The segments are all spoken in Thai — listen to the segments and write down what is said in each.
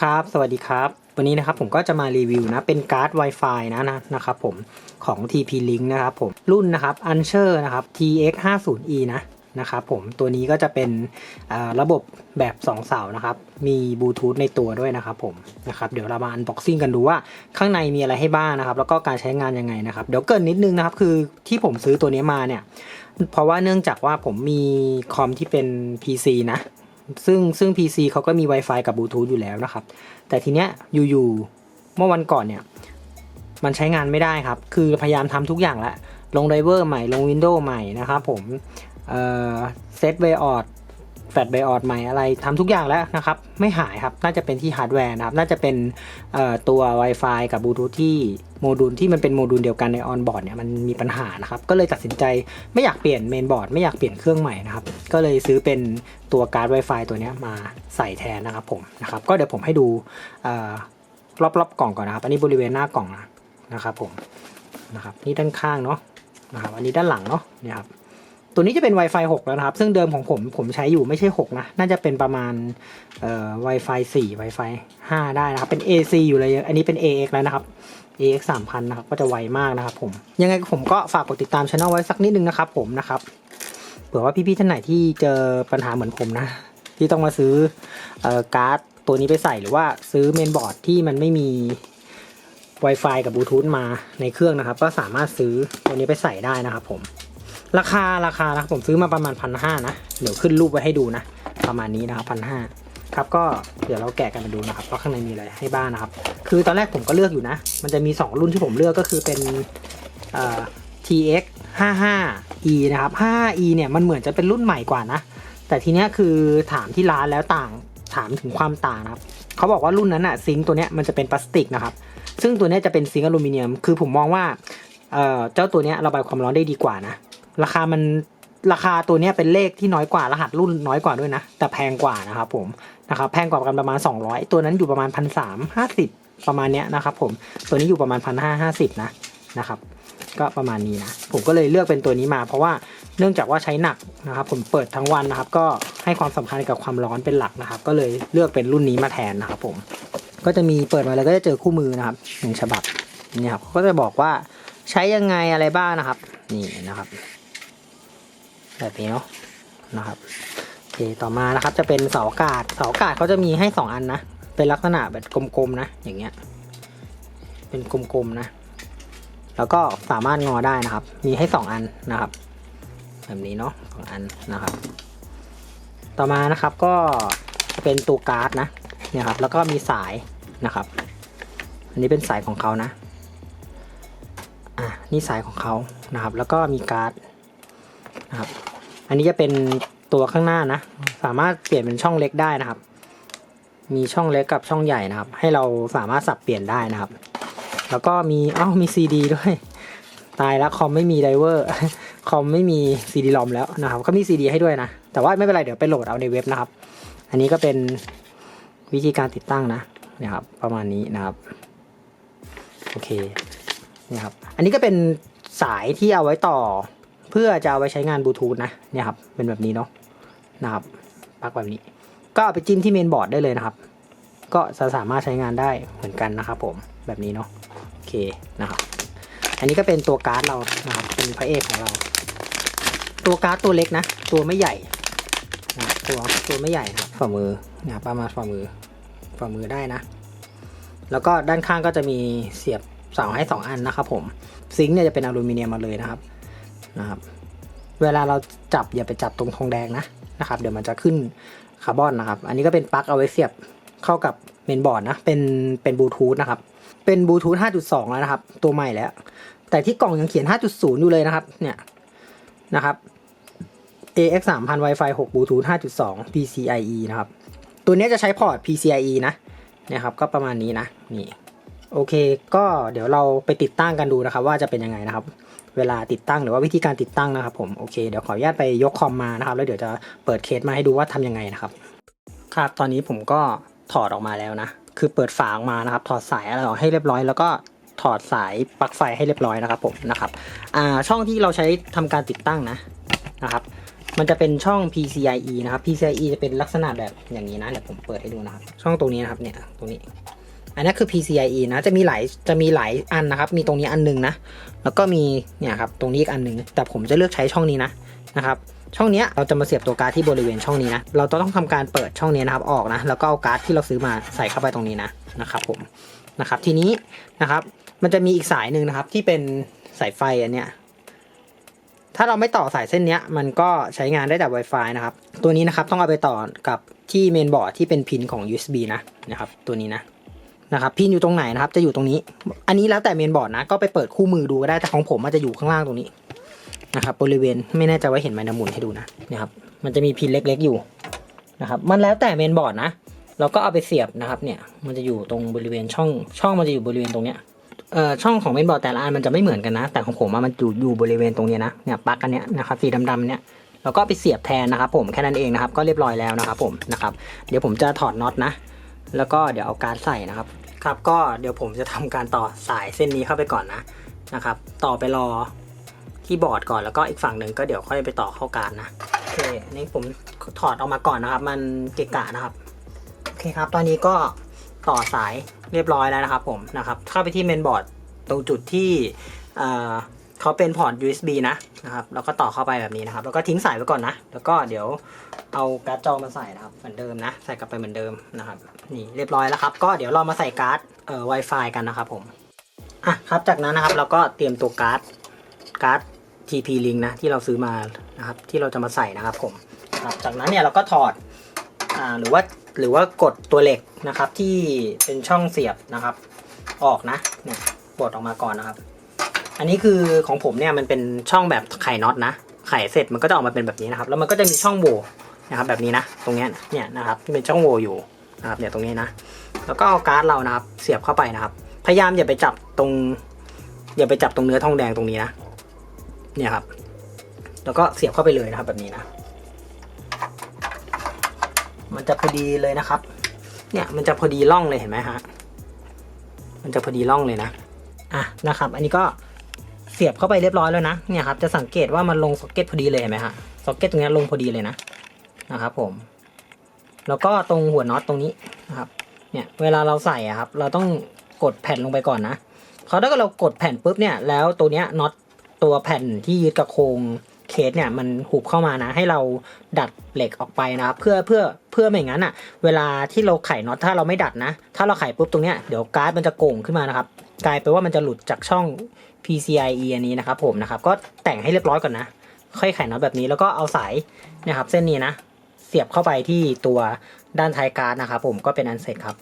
ครับ สวัสดีครับ วันนี้นะครับผมก็จะมารีวิวนะ เป็นการ์ด Wi-Fi นะนะนะครับผมของ TP Link นะครับผม รุ่นนะครับ u n c h e r นะครับ TX 5 0 E นะนะครับผมตัวนี้ก็จะเป็นระบบแบบ 2 เสานะครับ มีบลูทูธในตัวด้วยนะครับผมนะครับเดี๋ยวเรามาอันบ็อกซิ่งกันดูว่าข้างในมีอะไรให้บ้างนะครับ แล้วก็การใช้งานยังไงนะครับ เดี๋ยวเกินนิดนึงนะครับ คือที่ผมซื้อตัวนี้มาเนี่ย เพราะว่าเนื่องจากว่าผมมีคอมที่เป็น PC นะ ซึ่งซึ่ง PC เขาก็มี Wi-Fi กับบลูทูธอยู่แล้วนะครับ แต่ทีเนี้ยอยู่ๆเมื่อวันก่อนเนี่ยมันใช้งานไม่ได้ครับ คือพยายามทำทุกอย่างแล้วลงไดเวอร์ใหม่ลง Windows ใหม่นะครับผมเซตเวอร์ออด แฟลชเบออดใหม่อะไรทำทุกอย่างแล้วนะครับ ไม่หายครับ น่าจะเป็นที่ฮาร์ดแวร์นะครับ น่าจะเป็นตัว Wi-Fi กับบลูทูธที่โมดูลที่มันเป็นโมดูลเดียวกันในออนบอร์ดเนี่ยมันมีปัญหานะครับ ก็เลยตัดสินใจไม่อยากเปลี่ยนเมนบอร์ดไม่อยากเปลี่ยนเครื่องใหม่นะครับ ก็เลยซื้อเป็นตัวการ์ด Wi-Fi ตัวนี้มาใส่แทนนะครับผมนะครับก็เดี๋ยวผมให้ดูรอบๆกล่องก่อนนะครับ อันนี้บริเวณหน้ากล่องนะครับผมนะครับนี่ด้านข้างเนาะนะครับอันนี้ด้านหลังเนาะเนี่ยครับ ตัวนี้จะเป็น Wi-Fi 6 แล้วนะครับ ซึ่งเดิมของผมผมใช้อยู่ไม่ใช่ 6 นะ น่าจะเป็นประมาณเอ่อ Wi-Fi 4 Wi-Fi 5 ได้นะครับ เป็น AC อยู่เลย อันนี้เป็น AX แล้วนะครับ AX 3000 นะครับ ก็จะไวมากนะครับผม ยังไงผมก็ฝากกดติดตามช่องไว้สักนิดนึงนะครับผมนะครับ เผื่อว่าพี่ๆท่านไหนที่เจอปัญหาเหมือนผมนะ ที่ต้องมาซื้อเอ่อการ์ดตัวนี้ไปใส่หรือว่าซื้อเมนบอร์ดที่มันไม่มี Wi-Fi กับบลูทูธมาในเครื่องนะครับ ก็สามารถซื้อตัวนี้ไปใส่ได้นะครับผม ราคาราคานะครับผมซื้อมาประมาณพันห้านะ เดี๋ยวขึ้นรูปไว้ให้ดูนะ ประมาณนี้นะครับพันห้าครับก็เดี๋ยวเราแกะกันมาดูนะครับว่าข้างในมีอะไรให้บ้างนะครับ คือตอนแรกผมก็เลือกอยู่นะ มันจะมี 2 รุ่นที่ผมเลือกก็คือเป็น TX 55E นะครับ 5E เนี่ยมันเหมือนจะเป็นรุ่นใหม่กว่านะ แต่ทีเนี้ยคือถามที่ร้านแล้วต่างถามถึงความต่างนะครับเขาบอกว่ารุ่นนั้นอะซิงค์ตัวเนี้ยมันจะเป็นพลาสติกนะครับ ซึ่งตัวเนี้ยจะเป็นซิงค์อลูมิเนียม คือผมมองว่าเอ่อเจ้าตัวเนี้ยระบายความร้อนได้ดีกว่านะ ราคามันราคาตัวเนี้ยเป็นเลขที่น้อยกว่ารหัสรุ่นน้อยกว่าด้วยนะ แต่แพงกว่านะครับผมนะครับแพงกว่ากันประมาณ 200 ตัวนั้นอยู่ประมาณพันสามห้าสิบประมาณเนี้ยนะครับผมตัวนี้อยู่ประมาณพันห้าห้าสิบนะนะครับ ก็ประมาณนี้นะผมก็เลยเลือกเป็นตัวนี้มา เพราะว่าเนื่องจากว่าใช้หนักนะครับ ผมเปิดทั้งวันนะครับ ก็ให้ความสำคัญกับความร้อนเป็นหลักนะครับ ก็เลยเลือกเป็นรุ่นนี้มาแทนนะครับผมก็จะมีเปิดมาแล้วก็จะเจอคู่มือนะครับหนึ่งฉบับนี่ครับก็จะบอกว่าใช้ยังไงอะไรบ้างนะครับ นี่นะครับ แบบนี้เนาะนะครับโอเคต่อมานะครับจะเป็นเสาอากาศเสาอากาศเขาจะมีให้สองอันนะเป็นลักษณะแบบกลมๆนะอย่างเงี้ยเป็นกลมๆนะ แล้วก็สามารถงอได้นะครับ มีให้สองอันนะครับ แบบนี้เนาะสองอันนะครับ ต่อมานะครับก็จะเป็นตัวการ์ดนะเนี่ยครับแล้วก็มีสายนะครับ อันนี้เป็นสายของเขานะอะนี่สายของเขานะครับ แล้วก็มีการ์ด อันนี้จะเป็นตัวข้างหน้านะ สามารถเปลี่ยนเป็นช่องเล็กได้นะครับ มีช่องเล็กกับช่องใหญ่นะครับ ให้เราสามารถสับเปลี่ยนได้นะครับ แล้วก็มีเอ้ามีซีดีด้วย ตายแล้วคอมไม่มีไดเวอร์ คอมไม่มีซีดีลอมแล้วนะครับ ก็มีซีดีให้ด้วยนะ แต่ว่าไม่เป็นไรเดี๋ยวไปโหลดเอาในเว็บนะครับ อันนี้ก็เป็นวิธีการติดตั้งนะเนี่ยครับ ประมาณนี้นะครับ โอเคนี่ครับ อันนี้ก็เป็นสายที่เอาไว้ต่อ เพื่อจะเอาไว้ใช้งานบลูทูธนะเนี่ยครับเป็นแบบนี้เนาะนะครับปลั๊กแบบนี้ ก็เอาไปจิ้มที่เมนบอร์ดได้เลยนะครับ ก็จะสามารถใช้งานได้เหมือนกันนะครับ ผมแบบนี้เนาะโอเคนะครับ อันนี้ก็เป็นตัวการ์ดเรานะครับเป็นพระเอกของเรา ตัวการ์ดตัวเล็กนะ ตัวไม่ใหญ่นะตัวตัวไม่ใหญ่นะครับฝ่ามือนะประมาณฝ่ามือฝ่ามือได้นะ แล้วก็ด้านข้างก็จะมีเสียบเสาให้สองอันนะครับผมซิงค์เนี่ยจะเป็นอลูมิเนียมมาเลยนะครับ นะครับ เวลาเราจับอย่าไปจับตรงทองแดงนะนะครับ เดี๋ยวมันจะขึ้นคาร์บอนนะครับ อันนี้ก็เป็นปลั๊กเอาไว้เสียบเข้ากับเมนบอร์ดนะ เป็นเป็นบลูทูธนะครับ เป็นบลูทูธ5.2 แล้วนะครับ ตัวใหม่แล้ว แต่ที่กล่องยังเขียน 5.0 อยู่เลยนะครับ เนี่ยนะครับ AX 3000 Wi-Fi 6 Bluetooth 5.2 PCIe นะครับ ตัวนี้จะใช้พอร์ต PCIe นะนี่ยครับ ก็ประมาณนี้นะ นี่ โอเค ก็เดี๋ยวเราไปติดตั้งกันดูนะครับ ว่าจะเป็นยังไงนะครับ เวลาติดตั้งหรือว่าวิธีการติดตั้งนะครับผมโอเคเดี๋ยวขออนุญาตไปยกคอมมานะครับ แล้วเดี๋ยวจะเปิดเคสมาให้ดูว่าทำยังไงนะครับครับตอนนี้ผมก็ถอดออกมาแล้วนะ คือเปิดฝาออกมานะครับ ถอดสายอะไรออกให้เรียบร้อยแล้วก็ถอดสายปลั๊กไฟให้เรียบร้อยนะครับผมนะครับอ่าช่องที่เราใช้ทำการติดตั้งนะนะครับ มันจะเป็นช่อง PCIe นะครับ PCIe จะเป็นลักษณะแบบอย่างนี้นะเดี๋ยวผมเปิดให้ดูนะครับ ช่องตรงนี้นะครับเนี่ยตรงนี้ อันนี้คือ PCIe นะ จะมีหลาย จะมีหลายอันนะครับ มีตรงนี้อันหนึงนะ แล้วก็มีเนี่ยครับ ตรงนี้อีกอันหนึ่งแต่ผมจะเลือกใช้ช่องนี้นะนะครับ ช่องนี้เราจะมาเสียบตัวการ์ดที่บริเวณช่องนี้นะ เราต้องทำการเปิดช่องนี้นะครับ ออกนะ แล้วก็เอาการ์ดที่เราซื้อมาใส่เข้าไปตรงนี้นะ นะครับผม นะครับ ทีนี้นะครับ มันจะมีอีกสายหนึ่งนะครับ ที่เป็นสายไฟอันเนี้ย ถ้าเราไม่ต่อสายเส้นเนี้ยมันก็ใช้งานได้แต่ Wi-Fi นะครับ ตัวนี้นะครับต้องเอาไปต่อกับที่เมนบอร์ดที่เป็นพินของ USB นะ นะครับ ตัวนี้นะ นะครับพินอยู่ตรงไหนนะครับ จะอยู่ตรงนี้ อันนี้แล้วแต่เมนบอร์ดนะ ก็ไปเปิดคู่มือดูก็ได้แต่ของผมมันจะอยู่ข้างล่างตรงนี้นะครับบริเวณไม่แน่ใจว่าเห็นไหมนะหมุนให้ดูนะนะครับมันจะมีพินเล็กๆอยู่นะครับมันแล้วแต่เมนบอร์ดนะเราก็เอาไปเสียบนะครับเนี่ยมันจะอยู่ตรงบริเวณช่องช่องมันจะอยู่บริเวณตรงเนี้ยเอ่อช่องของเมนบอร์ดแต่ละอันมันจะไม่เหมือนกันนะ แต่ของผมมันอยู่อยู่บริเวณตรงเนี้ยนะเนี่ยปลั๊กอันเนี้ยนะครับสีดำๆเนี่ยเราก็ไปเสียบแทนนะครับ ผมแค่นั้นเองนะครับ ก็เรียบร้อยแล้วนะครับผมนะครับ เดี๋ยวผมจะถอดน็อตนะ แล้วก็เดี๋ยวเอาการใส่นะครับ ครับก็เดี๋ยวผมจะทำการต่อสายเส้นนี้เข้าไปก่อนนะนะครับ ต่อไปรอที่บอร์ดก่อนแล้วก็อีกฝั่งหนึ่งก็เดี๋ยวค่อยไปต่อเข้าการนะโอเคอันนี้ผมถอดออกมาก่อนนะครับ มันเกะกะนะครับโอเคครับ ตอนนี้ก็ต่อสายเรียบร้อยแล้วนะครับผมนะครับเข้าไปที่เมนบอร์ดตรงจุดที่ เขาเป็นพอร์ต USB นะนะครับแล้วก็ต่อเข้าไปแบบนี้นะครับ แล้วก็ทิ้งสายไว้ก่อนนะ แล้วก็เดี๋ยวเอาการ์ดจอมาใส่นะครับเหมือนเดิมนะ ใส่กลับไปเหมือนเดิมนะครับนี่เรียบร้อยแล้วครับ ก็เดี๋ยวเรามาใส่การ์ดเอ่อ Wi-Fi กันนะครับผมอะครับจากนั้นนะครับเราก็เตรียมตัวการ์ดการ์ด TP Link นะที่เราซื้อมานะครับที่เราจะมาใส่นะครับผมครับจากนั้นเนี่ยเราก็ถอดอ่าหรือว่าหรือว่ากดตัวเหล็กนะครับที่เป็นช่องเสียบนะครับ ออกนะเนี่ยปลดออกมาก่อนนะครับ อันนี้คือของผมเนี่ยมันเป็นช่องแบบไข่น็อตนะ ไข่เสร็จมันก็จะออกมาเป็นแบบนี้นะครับ แล้วมันก็จะมีช่องโหว่นะครับแบบนี้นะ ตรงเนี้ยเนี่ยนะครับที่เป็นช่องโหว่อยู่นะครับเนี่ยตรงนี้นะ แล้วก็เอาการ์ดเรานะครับเสียบเข้าไปนะครับ พยายามอย่าไปจับตรง อย่าไปจับตรงเนื้อทองแดงตรงนี้นะ เนี่ยครับ แล้วก็เสียบเข้าไปเลยนะครับแบบนี้นะ มันจะพอดีเลยนะครับ เนี่ยมันจะพอดีร่องเลยเห็นไหมฮะ มันจะพอดีร่องเลยนะ อะนะครับ อันนี้ก็ สียบเข้าไปเรียบร้อยแล้วนะเนี่ยครับจะสังเกตว่ามันลงซ็อกเก็ตพอดีเลยเห็นไหมฮะซ็อกเก็ตตรงนี้ลงพอดีเลยนะนะครับผม แล้วก็ตรงหัวน็อตตรงนี้นะครับเนี่ยเวลาเราใส่อะครับ เราต้องกดแผ่นลงไปก่อนนะเพราะถ้าเกิดเรากดแผ่นปุ๊บเนี่ยแล้วตัวเนี้ยน็อตตัวแผ่นที่ยึดกับโครงเคสเนี่ยมันหุบเข้ามานะ ให้เราดัดเหล็กออกไปนะครับเพื่อเพื่อเพื่อไม่อย่างนั้นอะเวลาที่เราไขน็อตถ้าเราไม่ดัดนะ ถ้าเราไขปุ๊บตรงเนี้ยเดี๋ยวการ์ดมันจะโก่งขึ้นมานะครับ กลายเป็นว่ามันจะหลุดจากช่อง PCIe อันนี้นะครับผมนะครับ ก็แต่งให้เรียบร้อยก่อนนะ ค่อยไขน็อตแบบนี้แล้วก็เอาสายเนะครับ เส้นนี้นะ เสียบเข้าไปที่ตัวด้านท้ายการ์ดนะครับผมก็เป็นอันเสร็จครับ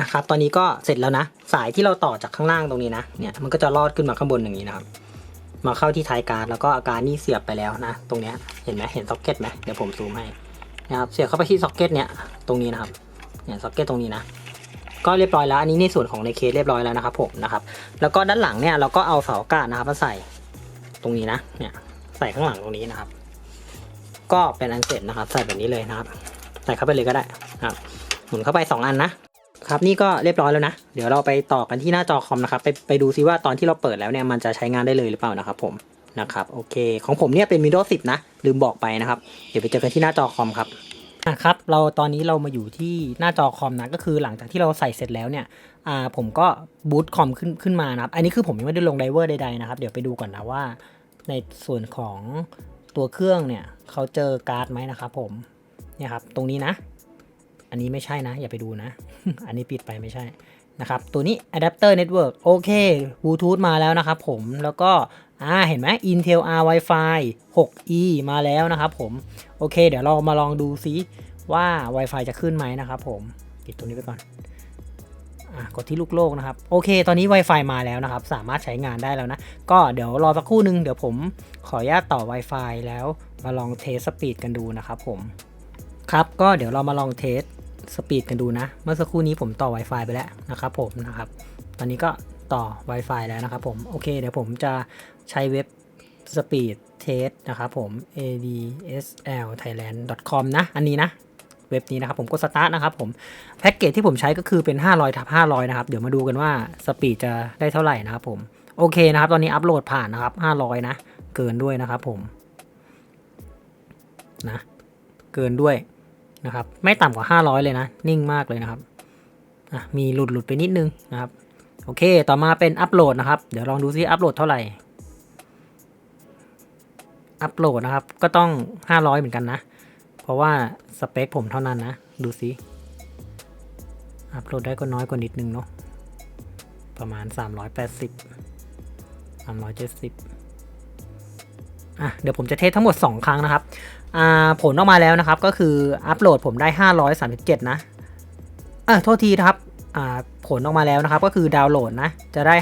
นะครับ ตอนนี้ก็เสร็จแล้วนะ สายที่เราต่อจากข้างล่างตรงนี้นะเนี่ยมันก็จะลอดขึ้นมาข้างบนอย่างนี้นะครับ มาเข้าที่ท้ายการ์ดแล้วก็อาการนี่เสียบไปแล้วนะ ตรงเนี้ยเห็นไหมเห็นซ็อกเก็ตไหมเดี๋ยวผมซูมให้นะครับเสียบเข้าไปที่ซ็อกเก็ตเนี้ยตรงนี้นะครับเนี่ยซ็อกเก็ตตรงนี้นะ ก็เรียบร้อยแล้ว อันนี้ในส่วนของในเคสเรียบร้อยแล้วนะครับผมนะครับ แล้วก็ด้านหลังเนี่ยเราก็เอาเสาอากาศนะครับมาใส่ตรงนี้นะ เนี่ยใส่ข้างหลังตรงนี้นะครับ ก็เป็นอันเสร็จนะครับ ใส่แบบนี้เลยนะครับ ใส่เข้าไปเลยก็ได้นะครับ หมุนเข้าไป 2 อันนะครับนี่ก็เรียบร้อยแล้วนะ เดี๋ยวเราไปต่อกันที่หน้าจอคอมนะครับ ไปไปดูซิว่าตอนที่เราเปิดแล้วเนี่ยมันจะใช้งานได้เลยหรือเปล่านะครับผมนะครับโอเค ของผมเนี่ยเป็น Windows 10 นะ ลืมบอกไปนะครับ เดี๋ยวไปเจอกันที่หน้าจอคอมครับ อะครับเราตอนนี้เรามาอยู่ที่หน้าจอคอมนะก็คือหลังจากที่เราใส่เสร็จแล้วเนี่ยอ่าผมก็บูตคอมขึ้นขึ้นมานะครับ อันนี้คือผมยังไม่ได้ลงไดเวอร์ใดๆนะครับ เดี๋ยวไปดูก่อนนะว่า ในส่วนของตัวเครื่องเนี่ยเขาเจอการ์ดไหมนะครับผมเนี่ยครับตรงนี้นะ อันนี้ไม่ใช่นะ อย่าไปดูนะ อันนี้ปิดไปไม่ใช่นะครับ ตัวนี้ adapter network โอเคบลูทูธมาแล้วนะครับผม แล้วก็อ่าเห็นไหม Intel R Wi-Fi 6E มาแล้วนะครับผม โอเค เดี๋ยวเรามาลองดูซิว่า Wi-Fi จะขึ้นไหมนะครับผม ปิดตรงนี้ไปก่อนอกดที่ลูกโลกนะครับ โอเค ตอนนี้ Wi-Fi มาแล้วนะครับ สามารถใช้งานได้แล้วนะ ก็เดี๋ยวรอสักครู่นึง เดี๋ยวผมขออนุญาตต่อ Wi-Fi แล้วมาลองเทสสปีดกันดูนะครับผม ครับ ก็เดี๋ยวเรามาลองเทส สปีดกันดูนะ เมื่อสักครู่นี้ผมต่อ Wi-Fi ไปแล้วนะครับผมนะครับ ตอนนี้ก็ต่อ Wi-Fi แล้วนะครับผม โอเคเดี๋ยวผมจะใช้เว็บ Speed Test นะครับผม adsl thailand com นะ อันนี้นะเว็บนี้นะครับผมกดสตาร์ทนะครับผมแพ็กเกจที่ผมใช้ก็คือเป็น 500ทับ500 นะครับ เดี๋ยวมาดูกันว่าสปีดจะได้เท่าไหร่นะครับผมโอเคนะครับ ตอนนี้อัปโหลดผ่านนะครับ 500 นะ เกินด้วยนะครับผมนะ เกินด้วย นะครับ ไม่ต่ำกว่า 500 เลยนะ นิ่งมากเลยนะครับมีหลุดหลุดไปนิดนึงนะครับ โอเค ต่อมาเป็นอัปโหลดนะครับ เดี๋ยวลองดูซิอัปโหลดเท่าไหร่ อัปโหลดนะครับ ก็ต้อง 500 เหมือนกันนะ เพราะว่าสเปคผมเท่านั้นนะ ดูซิ อัปโหลดได้ก็น้อยกว่านิดนึงเนาะ ประมาณ 380 370อะเดี๋ยวผมจะเทสทั้งหมด 2 ครั้งนะครับ ผลออกมาแล้วนะครับ ก็คืออัปโหลดผมได้ 537 นะอะโทษทีนะครับอ่าผลออกมาแล้วนะครับ ก็คือดาวน์โหลดนะ จะได้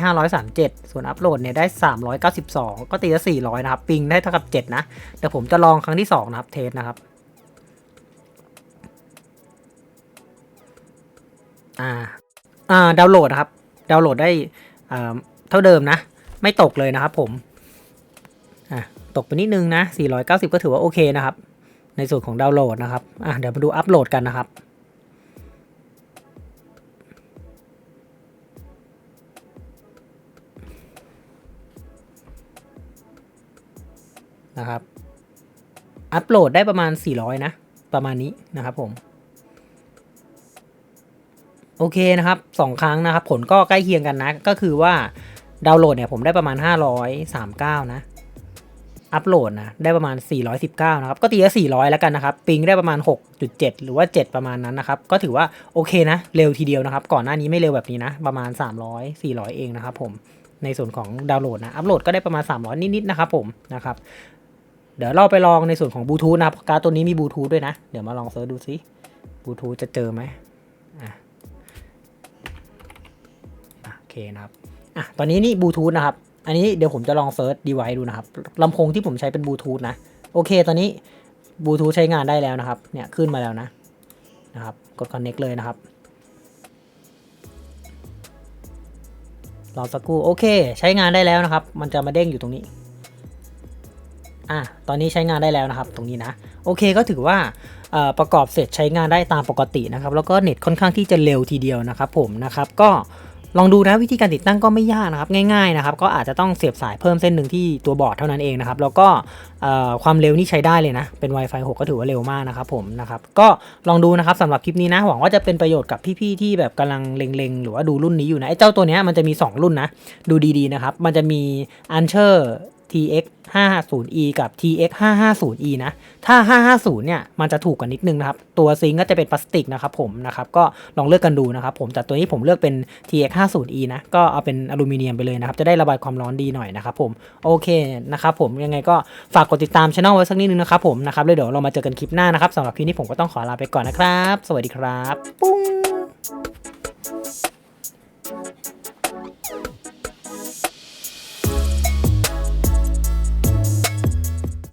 537 ส่วนอัปโหลดเนี่ยได้ 392 ก็ตีละ400 นะครับ ปิงได้เท่ากับ 7 นะเดี๋ยวผมจะลองครั้งที่ 2 นะครับ เทสนะครับ อ่า อ่า ดาวน์โหลดนะครับ ดาวน์โหลดได้อ่าเท่าเดิมนะ ไม่ตกเลยนะครับผม ตกไปนิดนึงนะ 490 ก็ถือว่าโอเคนะครับ ในส่วนของดาวน์โหลดนะครับอะเดี๋ยวมาดูอัปโหลดกันนะครับนะครับ อัปโหลดได้ประมาณ 400 นะ ประมาณนี้นะครับผม โอเคนะครับสองครั้งนะครับ ผลก็ใกล้เคียงกันนะ ก็คือว่าดาวน์โหลดเนี่ยผมได้ประมาณ 539 นะ อัปโหลดนะได้ประมาณ 419 นะครับ ก็ตีละ400 แล้วกันนะครับปิงได้ประมาณ 6.7 หรือว่า 7 ประมาณนั้นนะครับ ก็ถือว่าโอเคนะ เร็วทีเดียวนะครับ ก่อนหน้านี้ไม่เร็วแบบนี้นะ ประมาณ 300 400 เองนะครับผมในส่วนของดาวน์โหลดนะอัปโหลดก็ได้ประมาณ 300 นิดๆนะครับผมนะครับเดี๋ยวเราไปลองในส่วนของบลูทูธนะครับการ์ดตัวนี้มีบลูทูธด้วยนะ เดี๋ยวมาลองเซิร์ชดูซิบลูทูธจะเจอไหมอะอะโอเคนะครับอะตอนนี้นี่บลูทูธนะครับ อันนี้เดี๋ยวผมจะลองเซิร์ชดีไวดูนะครับลำโพงที่ผมใช้เป็นบลูทูธนะ โอเค ตอนนี้บลูทูธใช้งานได้แล้วนะครับ เนี่ยขึ้นมาแล้วนะ นะครับ กด connect เลยนะครับ รอสักครู่ โอเค ใช้งานได้แล้วนะครับ มันจะมาเด้งอยู่ตรงนี้ อะ ตอนนี้ใช้งานได้แล้วนะครับ ตรงนี้นะ โอเค ก็ถือว่าประกอบเสร็จใช้งานได้ตามปกตินะครับ แล้วก็เน็ตค่อนข้างที่จะเร็วทีเดียวนะครับผมนะครับ ก็ ลองดูนะวิธีการติดตั้งก็ไม่ยากนะครับง่ายๆนะครับก็อาจจะต้องเสียบสายเพิ่มเส้นหนึ่งที่ตัวบอร์ดเท่านั้นเองนะครับแล้วก็ความเร็วนี่ใช้ได้เลยนะเป็น Wi-Fi 6 ก็ถือว่าเร็วมากนะครับผมนะครับก็ลองดูนะครับสำหรับคลิปนี้นะหวังว่าจะเป็นประโยชน์กับพี่ๆที่แบบกำลังเล็งๆ หรือว่าดูรุ่นนี้อยู่นะไอ้เจ้าตัวเนี้ยมันจะมี 2 รุ่นนะดูดีๆนะครับมันจะมี Ancher TX 550E กับ TX 550E นะ ถ้า 550 เนี่ย มันจะถูกกว่านิดนึงนะครับ ตัวซิงค์ก็จะเป็นพลาสติกนะครับผมนะครับ ก็ลองเลือกกันดูนะครับผม แต่ตัวนี้ผมเลือกเป็น TX 50E นะ ก็เอาเป็นอลูมิเนียมไปเลยนะครับ จะได้ระบายความร้อนดีหน่อยนะครับผม โอเคนะครับผม ยังไงก็ฝากกดติดตามช่องไว้สักนิดนึงนะครับผมนะครับแล้วเดี๋ยวเรามาเจอกันคลิปหน้านะครับสำหรับคลิปนี้ผมก็ต้องขอลาไปก่อนนะครับ สวัสดีครับ ปุ้ง